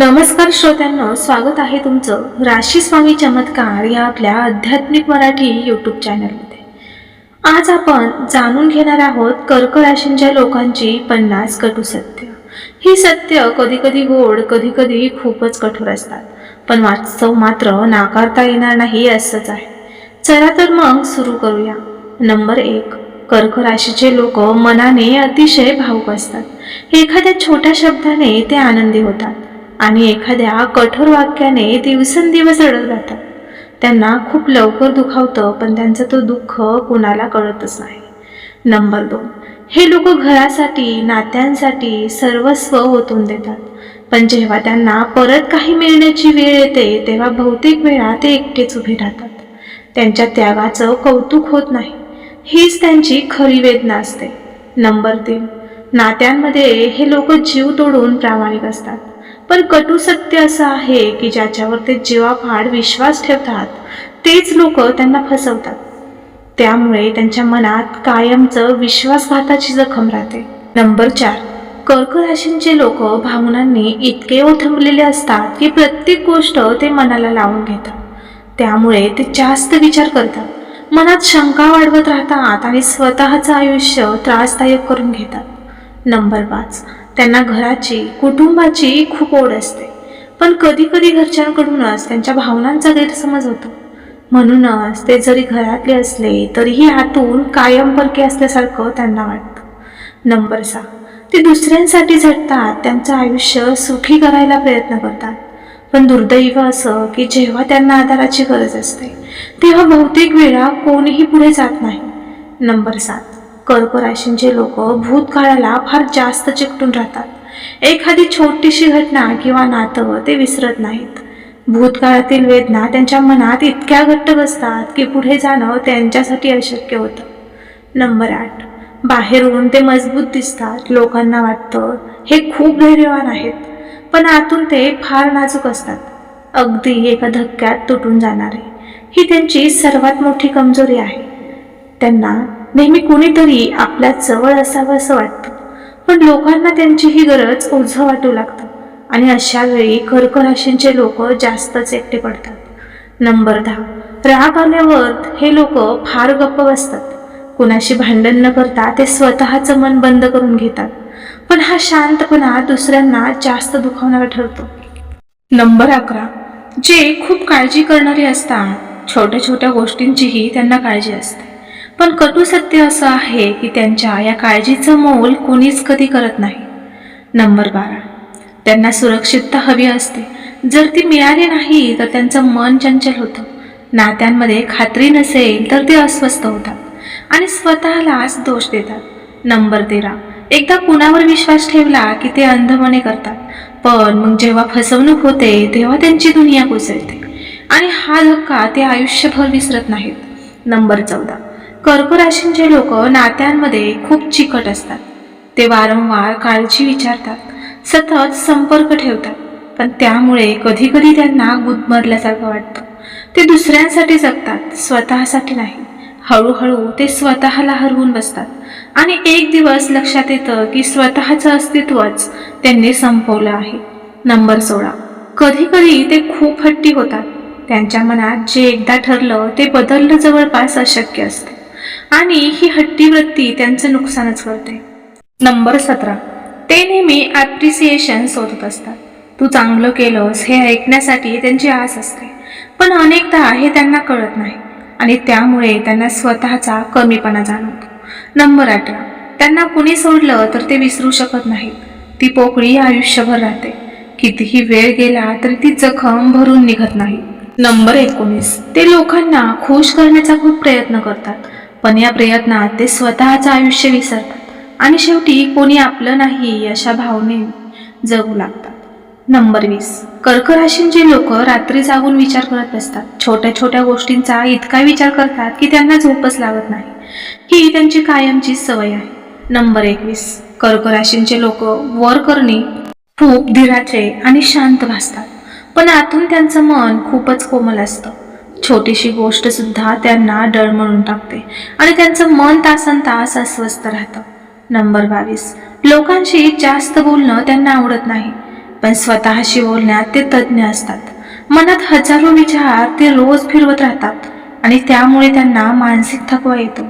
नमस्कार श्रोत्यांना स्वागत आहे तुमचं राशी स्वामी चमत्कार या आपल्या आध्यात्मिक मराठी यूट्यूब चॅनलमध्ये आज आपण जाणून घेणार आहोत कर्क राशींच्या लोकांची पन्नास कटू सत्य. ही सत्य कधी कधी गोड कधी कधी खूपच कठोर असतात. पण वास्तव मात्र नाकारता येणार नाही असंच आहे. चला तर मग सुरू करूया. नंबर एक कर्क राशीचे लोक मनाने अतिशय भावुक असतात. एखाद्या छोट्या शब्दाने ते आनंदी होतात. आणि एखाद्या कठोर वाक्याने दिवसेंदिवस रडत जातात. त्यांना खूप लवकर दुखावतं पण त्यांचं तो दुःख कुणाला कळतच नाही. नंबर दोन हे लोक घरासाठी नात्यांसाठी सर्वस्व ओतून देतात. पण जेव्हा त्यांना परत काही मिळण्याची वेळ येते तेव्हा बहुतेक वेळा ते एकटेच उभे राहतात. त्यांच्या त्यागाचं कौतुक होत नाही. हीच त्यांची खरी वेदना असते. नंबर तीन नात्यांमध्ये हे लोक जीव तोडून प्रामाणिक असतात. पण कटू सत्य असं आहे की ज्याच्यावर ते जीवाफाड विश्वास ठेवतात तेच लोक त्यांना फसवतात. त्यामुळे त्यांच्या मनात कायमचं विश्वासघाताची जखम राहते. नंबर चार. कर्क राशींचे लोक भावनांनी इतके ओथंबलेले असतात की प्रत्येक गोष्ट ते मनाला लावून घेतात. त्यामुळे ते जास्त विचार करतात. मनात शंका वाढवत राहतात आणि स्वतःचं आयुष्य त्रासदायक करून घेतात. नंबर पाच. त्यांना घराची कुटुंबाची खूप ओढ असते. पण कधी कधी घरच्यांकडूनच त्यांच्या भावनांचा गैरसमज होतो. म्हणूनच ते जरी घरातले असले तरीही आतून कायम परके असल्यासारखं त्यांना वाटतं. नंबर सहा. ते दुसऱ्यांसाठी झटतात त्यांचं आयुष्य सुखी करायला प्रयत्न करतात. पण दुर्दैव असं की जेव्हा त्यांना आधाराची गरज असते तेव्हा बहुतेक वेळा कोणीही पुढे जात नाही. नंबर सात. कर्क राशींचे लोक भूतकाळाला फार जास्त चिकटून राहतात. एखादी छोटीशी घटना किंवा नातं ते विसरत नाहीत. भूतकाळातील वेदना त्यांच्या मनात इतक्या घट्ट बसतात की पुढे जाणं त्यांच्यासाठी अशक्य होतं. नंबर आठ. बाहेरून ते मजबूत दिसतात. लोकांना वाटतं हे खूप धैर्यवान आहेत पण आतून ते फार नाजूक असतात. अगदी एका धक्क्यात तुटून जाणारे. ही त्यांची सर्वात मोठी कमजोरी आहे. त्यांना नेहमी कुणीतरी आपल्या जवळ असावं असं वाटतं. पण लोकांना त्यांची ही गरज ओझं वाटू लागतं. आणि अशा वेळी कर्क राशींचे लोक जास्तच एकटे पडतात. नंबर दहा. राग आल्यावर हे लोक फार गप्प बसतात. कुणाशी भांडण न करता ते स्वतःचं मन बंद करून घेतात. पण हा शांतपणा दुसऱ्यांना जास्त दुखावणारा ठरतो. नंबर अकरा. जे खूप काळजी करणारे असतात छोट्या छोट्या गोष्टींचीही त्यांना काळजी असते. पण कटू सत्य असं आहे की त्यांच्या या काळजीचं मोल कोणीच कधी करत नाही. नंबर बारा. त्यांना सुरक्षितता हवी असते. जर ती मिळाली नाही तर त्यांचं मन चंचल होतं. नात्यांमध्ये खात्री नसेल तर ते अस्वस्थ होतात आणि स्वतःलाच दोष देतात. नंबर तेरा. एकदा कुणावर विश्वास ठेवला की ते अंधपणे करतात. पण मग जेव्हा फसवणूक होते तेव्हा त्यांची दुनिया कोसळते आणि हा धक्का ते आयुष्यभर विसरत नाहीत. नंबर चौदा. कर्कराशींचे लोक नात्यांमध्ये खूप चिकट असतात ते वारंवार काळजी विचारतात सतत संपर्क ठेवतात पण त्यामुळे कधी कधी त्यांना गुदमरल्यासारखं वाटतं. ते दुसऱ्यांसाठी जगतात स्वतःसाठी नाही. हळूहळू ते स्वतःला हरवून बसतात. आणि एक दिवस लक्षात येतं की स्वतःचं अस्तित्वच त्यांनी संपवलं आहे. नंबर सोळा. कधी कधी ते खूप हट्टी होतात. त्यांच्या मनात जे एकदा ठरलं ते बदलणं जवळपास अशक्य असतं. आणि ही हट्टी वृत्ती त्यांचं नुकसानच करते. नंबर सतरा. ते नेहमी ॲप्रिसिएशन शोधत असतात. तू चांगलं केलंस हे ऐकण्यासाठी त्यांची आस असते. पण अनेकदा हे त्यांना कळत नाही. आणि त्यामुळे त्यांना स्वतःचा कमीपणा जाणवतो. नंबर अठरा. त्यांना कुणी सोडलं तर ते विसरू शकत नाहीत. ती पोकळी आयुष्यभर राहते. कितीही वेळ गेला तरी ती जखम भरून निघत नाही. नंबर एकोणीस. ते लोकांना खुश करण्याचा खूप प्रयत्न करतात. पण या प्रयत्नात ते स्वतःचं आयुष्य विसरतात. आणि शेवटी कोणी आपलं नाही अशा भावने जगू लागतात. नंबर वीस. कर्क राशींचे लोक रात्री जागून विचार करत असतात छोट्या छोट्या गोष्टींचा इतका विचार करतात की त्यांना झोपच लागत नाही. ही त्यांची कायमची सवय आहे. नंबर एकवीस. कर्क राशींचे लोक वर करणे खूप धीराचे आणि शांत भासतात. पण आतून त्यांचं मन खूपच कोमल असतं. छोटीशी गोष्ट सुद्धा त्यांना डळमळून टाकते. आणि त्यांचं मन तासन तास अस्वस्थ राहतं. नंबर बावीस. लोकांशी जास्त बोलणं त्यांना आवडत नाही. पण स्वतःशी बोलण्यात ते तज्ज्ञ असतात. मनात हजारो विचार ते रोज फिरवत राहतात. आणि त्यामुळे त्यांना मानसिक थकवा येतो.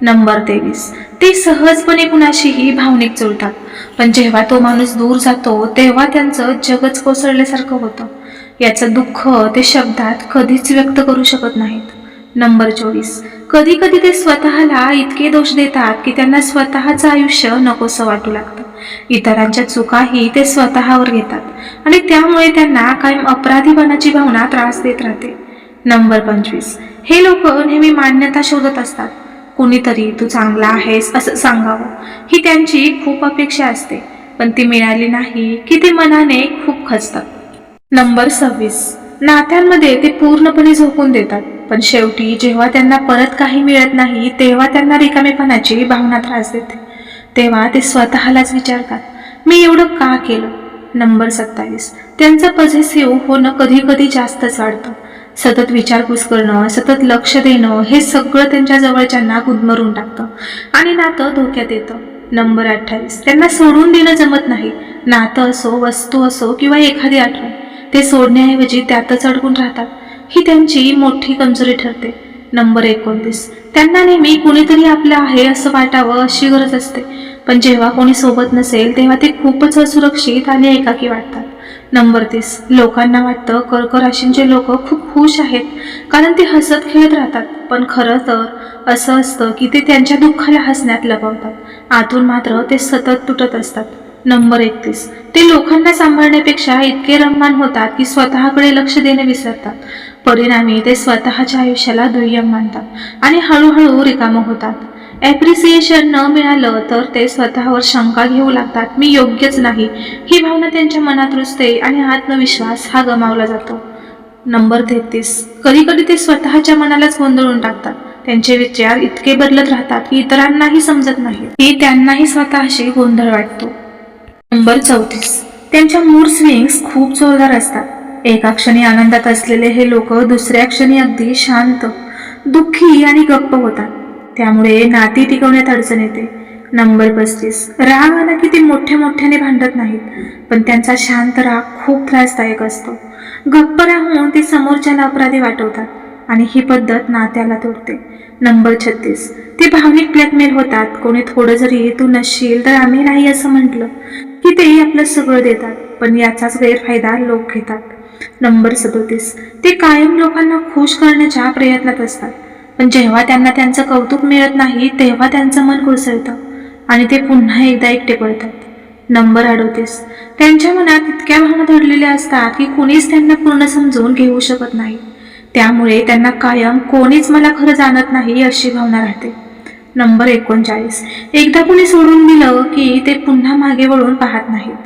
नंबर तेवीस. ते सहजपणे कुणाशीही भावनिक जुळतात पण जेव्हा तो माणूस दूर जातो तेव्हा त्यांचं जगच कोसळल्यासारखं होतं. याचं दुःख ते शब्दात कधीच व्यक्त करू शकत नाहीत. नंबर चोवीस. कधी कधी ते स्वतःला इतके दोष देतात की त्यांना स्वतःचं आयुष्य नकोसं वाटू लागतं. इतरांच्या चुकाही ते स्वतःवर घेतात आणि त्यामुळे त्यांना कायम अपराधीपणाची भावना त्रास देत राहते. नंबर पंचवीस. हे लोक नेहमी मान्यता शोधत असतात. कुणीतरी तू चांगला आहेस असं सांगावं. ही त्यांची खूप अपेक्षा असते. पण ती मिळाली नाही की ते मनाने खूप खचतात. नंबर सव्वीस. नात्यांमध्ये ते पूर्णपणे झोकून देतात. पण शेवटी जेव्हा त्यांना परत काही मिळत नाही तेव्हा त्यांना रिकामेपणाची भावना त्रास देते. तेव्हा ते स्वतःलाच विचारतात मी एवढं का केलं? नंबर सत्तावीस. त्यांचं पझेसिव्ह होणं कधी कधी जास्तच वाढतं. सतत विचारपूस करणं सतत लक्ष देणं हे सगळं त्यांच्या जवळच्यांना गुदमरून टाकतं आणि नातं धोक्यात येतं. नंबर अठ्ठावीस. त्यांना सोडून देणं जमत नाही. नातं असो वस्तू असो किंवा एखादी आठवण. ते सोडण्याऐवजी त्यातच अडकून राहतात. ही त्यांची मोठी कमजोरी ठरते. नंबर एकोणतीस. त्यांना नेहमी कुणीतरी आपलं आहे असं वाटावं अशी गरज असते. पण जेव्हा कोणी सोबत नसेल तेव्हा ते खूपच असुरक्षित आणि एकाकी वाटतात. नंबर तीस. लोकांना वाटतं कर्क राशींचे लोक खूप खुश आहेत कारण ते हसत खेळत राहतात. पण खरं तर असं असतं की ते त्यांच्या दुःखाला हसण्यात लपवतात आतून मात्र ते सतत तुटत असतात. नंबर एकतीस. ते लोकांना सांभाळण्यापेक्षा इतके रममान होतात की स्वतःकडे लक्ष देणे विसरतात. परिणामी ते स्वतःच्या आयुष्याला दुय्यम मानतात आणि हळूहळू रिकामं होतात. ॲप्रिसिएशन न मिळालं तर ते स्वतःवर शंका घेऊ लागतात मी योग्यच नाही. ही भावना त्यांच्या मनात रुजते आणि आत्मविश्वास हा गमावला जातो. नंबर तेहतीस. कधी कधी ते स्वतःच्या मनालाच गोंधळून टाकतात. त्यांचे विचार इतके बदलत राहतात की इतरांनाही समजत नाही की त्यांनाही स्वतःशी गोंधळ वाटतो. नंबर चौतीस. त्यांच्या मूड स्विंग्स खूप जोरदार असतात. एका क्षणी आनंदात असलेले हे लोक दुसऱ्या क्षणी अगदी शांत दुःखी आणि गप्प होतात. त्यामुळे नाती टिकवण्यात अडचण येते. नंबर पस्तीस. राग आला की ते मोठ्या मोठ्याने भांडत नाहीत पण त्यांचा शांत राग खूप त्रासदायक असतो. गप्प राहून ते समोरच्याला अपराधी वाटवतात. आणि ही पद्धत नात्याला तोडते नंबर छत्तीस. ते भावनिक ब्लॅकमेल होतात. कोणी थोडं जरी तू नसशील तर आम्ही नाही असं म्हटलं. की तेही आपलं सगळं देतात पण याचाच गैरफायदा लोक घेतात. नंबर सदोतीस. ते कायम लोकांना खुश करण्याच्या प्रयत्नात असतात. पण जेव्हा त्यांना त्यांचं कौतुक मिळत नाही तेव्हा त्यांचं मन कोसळतं आणि ते पुन्हा एकदा एकटे पडतात. नंबर अडोतीस. त्यांच्या मनात इतक्या भावना दडलेल्या असतात की कुणीच त्यांना पूर्ण समजून घेऊ शकत नाही. त्यामुळे त्यांना कायम कोणीच मला खरं जाणत नाही अशी भावना राहते. नंबर एकोणचाळीस. एकदा कुणी सोडून दिलं की ते पुन्हा मागे वळून पाहत नाहीत.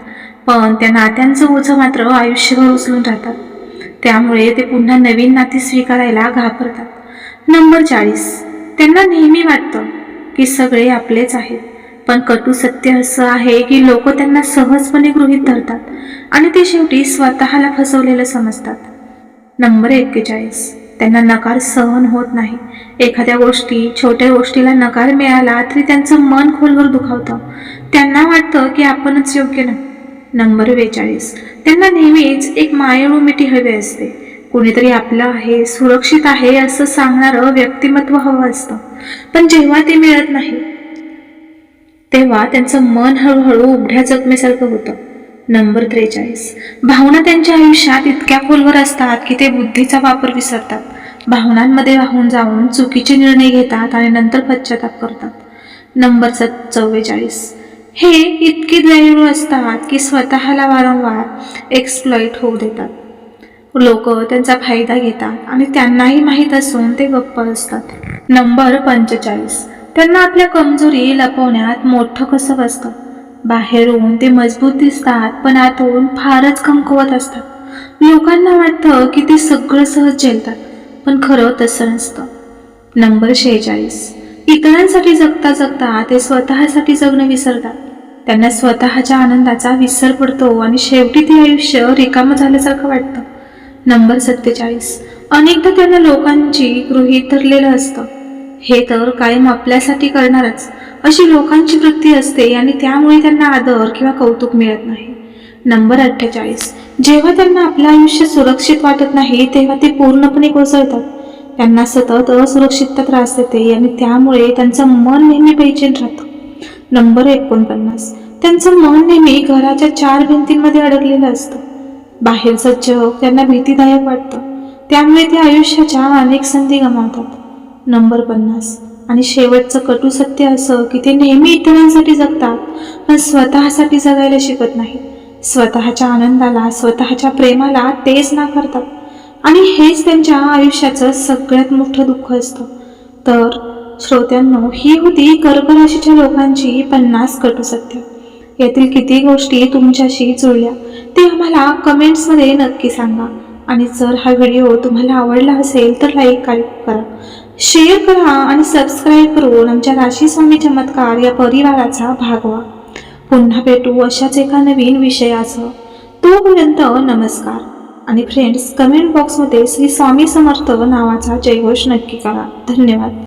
पण त्या नात्यांचं ओझं मात्र आयुष्यभर उचलून राहतात. त्यामुळे ते पुन्हा नवीन नाती स्वीकारायला घाबरतात. नंबर चाळीस. त्यांना नेहमी वाटतं की सगळे आपलेच आहेत. पण कटू सत्य असं आहे की लोक त्यांना सहजपणे गृहीत धरतात आणि ते शेवटी स्वतःला फसवलेलं समजतात. नंबर एक्केचाळीस. त्यांना नकार सहन होत नाही. एखाद्या गोष्टी छोट्या गोष्टीला नकार मिळाला तरी त्यांचं मन खोलवर दुखावतं. त्यांना वाटतं की आपणच योग्य नाही. नंबर बेचाळीस. त्यांना नेहमीच एक मायळू मिठी हवी असते. कोणीतरी आपलं आहे सुरक्षित आहे असं सांगणारं व्यक्तिमत्व हवं असतं. पण जेव्हा ते मिळत नाही तेव्हा त्यांचं मन हळूहळू उघड्या जखमेसारखं होतं. नंबर त्रेचाळीस. भावना त्यांच्या आयुष्यात इतक्या खोलवर असतात की ते बुद्धीचा वापर विसरतात. भावनांमध्ये वाहून जाऊन चुकीचे निर्णय घेतात आणि नंतर पश्चाताप करतात. नंबर स चव्वेचाळीस. हे इतके दयाळू असतात की स्वतःला वारंवार एक्सप्लॉईट होऊ देतात. लोक त्यांचा फायदा घेतात आणि त्यांनाही माहीत असून ते गप्प असतात. नंबर पंचेचाळीस. त्यांना आपल्या कमजोरी लपवण्यात मोठं कसं बसतं बाहेरून ते मजबूत दिसतात पण आतून फारच कमकुवत असतात. लोकांना वाटतं की ते सगळं सहज झेलतात पण खरं तसं नसतं. नंबर शेहेचाळीस. इतरांसाठी जगता जगता ते स्वतःसाठी जगणं विसरतात. त्यांना स्वतःच्या आनंदाचा विसर पडतो आणि शेवटी ते आयुष्य रिकामं झाल्यासारखं वाटतं. नंबर सत्तेचाळीस. अनेकदा त्यांना लोकांची गृहीत धरलेलं असतं. हे तर कायम आपल्यासाठी करणारच अशी लोकांची वृत्ती असते आणि त्यामुळे त्यांना आदर किंवा कौतुक मिळत नाही. नंबर अठ्ठेचाळीस. जेव्हा त्यांना आपलं आयुष्य सुरक्षित वाटत नाही तेव्हा ते पूर्णपणे कोसळतात. त्यांना सतत असुरक्षितता त्रास देते आणि त्यामुळे त्यांचं मन नेहमी बेचैन राहतं. नंबर एकोणपन्नास. त्यांचं मन नेहमी घराच्या चार भिंतींमध्ये अडकलेलं असतं. बाहेरचं जग त्यांना भीतीदायक वाटतं. त्यामुळे ते आयुष्याच्या अनेक संधी गमावतात. नंबर पन्नास. आणि शेवटचं कटू सत्य असं की ते नेहमी इतरांसाठी जगतात पण स्वतःसाठी जगायला शिकत नाही. स्वतःच्या आनंदाला स्वतःच्या प्रेमाला तेच नाकारतात. आणि हेच त्यांच्या आयुष्याचं सगळ्यात मोठं दुःख असतं. तर श्रोत्यांनो ही होती कर्क राशीच्या लोकांची पन्नास कटू सत्य. यातील किती गोष्टी तुमच्याशी जुळल्या ते आम्हाला कमेंट्समध्ये नक्की सांगा. आणि जर हा व्हिडिओ तुम्हाला आवडला असेल तर लाईक करा. शेअर करा आणि सबस्क्राईब करून आमच्या राशी स्वामी चमत्कार या परिवाराचा भाग व्हा. पुन्हा भेटू अशाच एका नवीन विषयाचं तोपर्यंत नमस्कार. आणि फ्रेंड्स कमेंट बॉक्समध्ये श्री स्वामी समर्थ नावाचा जयघोष नक्की करा. धन्यवाद.